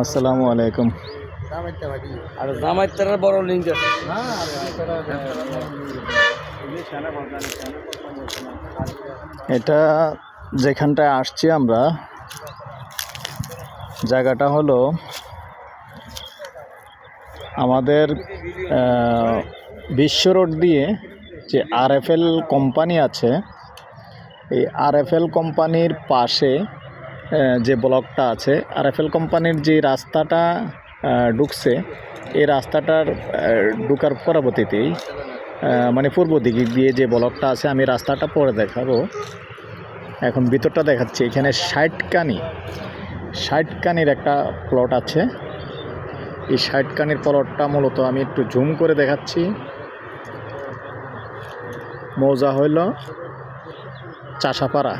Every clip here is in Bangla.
আসসালামু আলাইকুম। আর জামাইতার বড় লিঙ্ক এটা যেখানটায় আসছি আমরা জায়গাটা হলো আমাদের বিশ্ব রোড দিয়ে যে আরএফএল কোম্পানি আছে এই আরএফএল কোম্পানির পাশে যে ব্লকটা আছে, আরএফএল কোম্পানির যে রাস্তাটা ঢুকছে, এই রাস্তাটার ঢুকার পরবর্তীতেই মানে পূর্ব দিক দিয়ে যে ব্লকটা আছে, আমি রাস্তাটা পরে দেখাবো। এখন ভিতরটা দেখাচ্ছি, এখানে ষাট কানি ষাট কানির একটা প্লট আছে। এই ষাট কানির প্লটটা মূলত আমি একটু জুম করে দেখাচ্ছি। মৌজা হইল। চাষাপাড়া।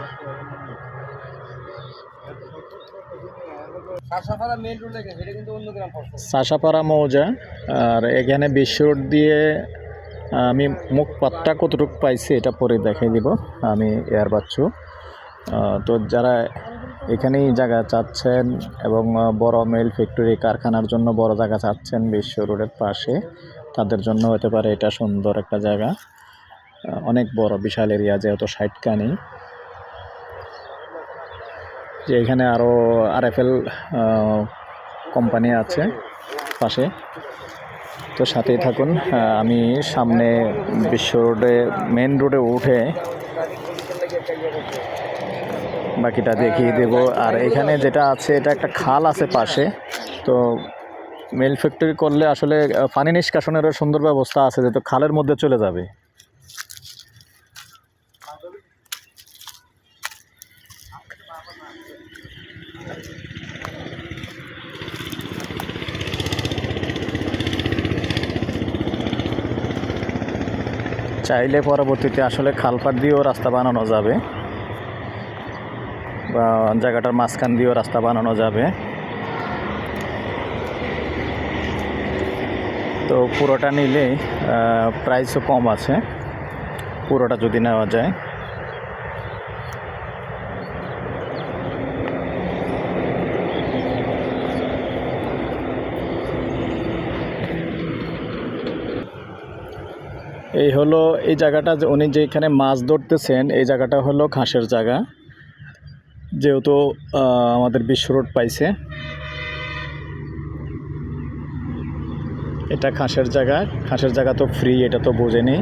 চাষাপাড়া মৌজা আর এখানে বিশ্ব রোড দিয়ে আমি মুখপাতটা কতটুকু পাইছি এটা পরে দেখাই দিব আমি এয়ার বাচ্চু। তো যারা এখানেই জায়গা চাচ্ছেন এবং বড় মেল ফ্যাক্টরি কারখানার জন্য বড় জায়গা চাচ্ছেন বিশ্ব রোডের পাশে তাদের জন্য হতে পারে এটা সুন্দর একটা জায়গা। অনেক বড়, বিশাল এরিয়া, যেহেতু সাইটকানি যে এখানে আরও আরএফএল কোম্পানি আছে পাশে। তো সাথেই থাকুন আমি সামনে বিশ্ব রোডে মেন রোডে উঠে বাকিটা দেখিয়ে দেব। আর এখানে যেটা আছে, এটা একটা খাল আছে পাশে। তো মেল ফ্যাক্টরি করলে আসলে পানি নিষ্কাশনেরও সুন্দর ব্যবস্থা আছে, যেহেতু খালের মধ্যে চলে যাবে। চাইলে পরবর্তীতে আসলে খালপাট দিয়েও রাস্তা বানানো যাবে বা জায়গাটার মাঝখান দিয়েও রাস্তা বানানো যাবে। তো পুরোটা নিলে প্রাইসও কম আছে। পুরোটা যদি নেওয়া যায়। এই হলো এই জায়গাটা যে উনি যেখানে মাছ ধরতেছেন, এই জায়গাটা হলো ঘাসের জায়গা। যেহেতু আমাদের বিশ্ব রোড পাইছে। এটা ঘাসের জায়গা। ঘাসের জায়গা তো ফ্রি এটা তো বোঝেনি।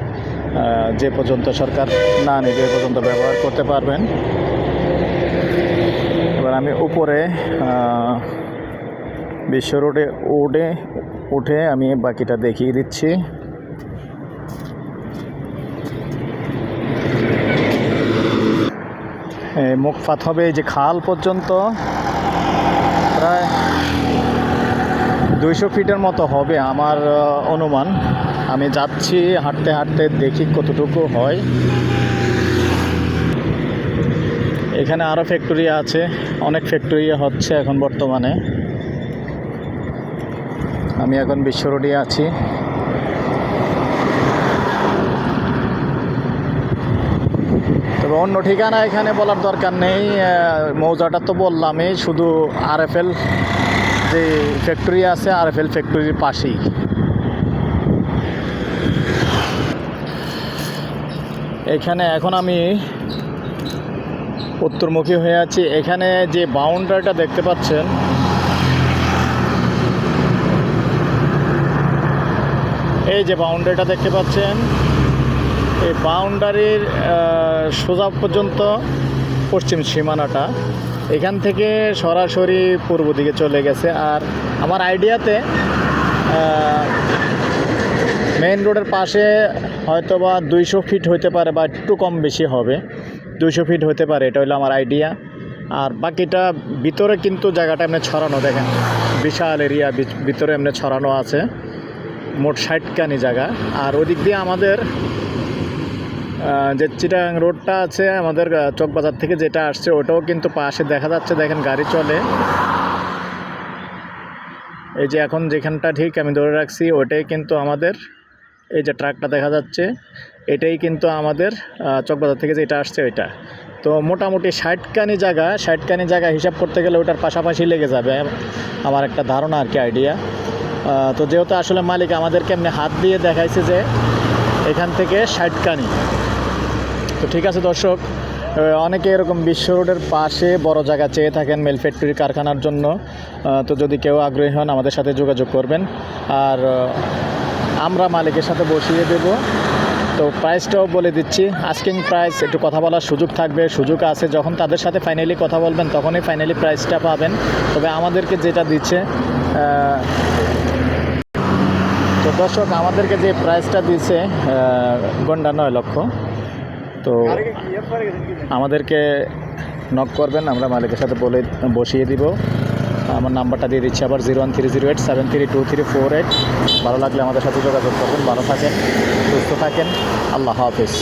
যে পর্যন্ত সরকার না নেবে পর্যন্ত ব্যবহার করতে পারবেন। এবার আমি উপরে বিশ্ব রোডে উঠে উঠে আমি বাকিটা দেখিয়ে দিচ্ছি। এ, মুখপাত হবে এই যে খাল পর্যন্ত। প্রায় দুইশো ফিটের মতো হবে আমার অনুমান। আমি যাচ্ছি হাঁটতে হাঁটতে দেখি কতটুকু হয়। এখানে আরও ফ্যাক্টরি আছে অনেক ফ্যাক্টরি হচ্ছে এখন বর্তমানে। আমি এখন বিশ্ব রোডে আছি। তবে অন্য ঠিকানা এখানে বলার দরকার নেই মৌজাটা তো বললামই, শুধু আরএফএল যে ফ্যাক্টরি আছে, আরএফএল ফ্যাক্টরির পাশেই। এখানে এখন আমি উত্তরমুখী হয়ে আছি। এখানে যে বাউন্ডারিটা দেখতে পাচ্ছেন, এই যে বাউন্ডারিটা দেখতে পাচ্ছেন এই বাউন্ডারির সোজা পর্যন্ত পশ্চিম সীমানাটা এখান থেকে সরাসরি পূর্ব দিকে চলে গেছে। আর আমার আইডিয়াতে মেইন রোডের পাশে হয়তো বা দুইশো ফিট হতে পারে বা একটু কম বেশি হবে। দুইশো ফিট হতে পারে, এটা হলো আমার আইডিয়া। আর বাকিটা ভিতরে কিন্তু জায়গাটা এমনি ছড়ানো, দেখেন। বিশাল এরিয়া ভিতরে এমনি ছড়ানো আছে। মোট ষাটখানি জায়গা। আর ওদিক দিয়ে আমাদের যে চিটাং রোডটা আছে, আমাদের চকবাজার থেকে যেটা আসছে, ওটাও কিন্তু পাশে দেখা যাচ্ছে। দেখেন, গাড়ি চলে। এই যে এখন যেখানটা ঠিক, আমি ধরে রাখছি, ওটাই কিন্তু আমাদের, এই যে ট্রাকটা দেখা যাচ্ছে, এটাই কিন্তু আমাদের চকবাজার থেকে যেটা আসছে, ওইটা। তো মোটামুটি ষাটকানি জায়গা ষাটকানি জায়গা হিসাব করতে গেলে ওটার পাশাপাশি লেগে যাবে আমার একটা ধারণা আর কি আইডিয়া তো যেহেতু আসলে মালিক আমাদেরকে এমনি হাত দিয়ে দেখাইছে যে এখান থেকে ষাটকানি তো ঠিক আছে দর্শক অনেকে এরকম বিশ্ব রোডের পাশে বড় জায়গা চেয়ে থাকেন মেল ফ্যাক্টরি কারখানার জন্য। তো যদি কেউ আগ্রহী হন আমাদের সাথে যোগাযোগ করবেন। আর আমরা মালিকের সাথে বসিয়ে দেব। তো প্রাইসটাও বলে দিচ্ছি। আস্কিং প্রাইস একটু কথা বলার সুযোগ থাকবে। সুযোগ আছে, যখন তাদের সাথে ফাইনালি কথা বলবেন, তখনই ফাইনালি প্রাইসটা পাবেন। তবে আমাদেরকে যেটা দিচ্ছে তো দর্শক, আমাদেরকে যে প্রাইসটা দিচ্ছে গন্ডা নয় লক্ষ। তো আমাদেরকে নক করবেন, আমরা মালিকের সাথে বলে, বসিয়ে দিব। আমার নাম্বারটা দিয়ে দিচ্ছি আবার zero one three zero eight, seven three two three four eight. ভালো লাগলে আমাদের সাথে যোগাযোগ করবেন। ভালো থাকেন, সুস্থ থাকেন। আল্লাহ হাফিজ।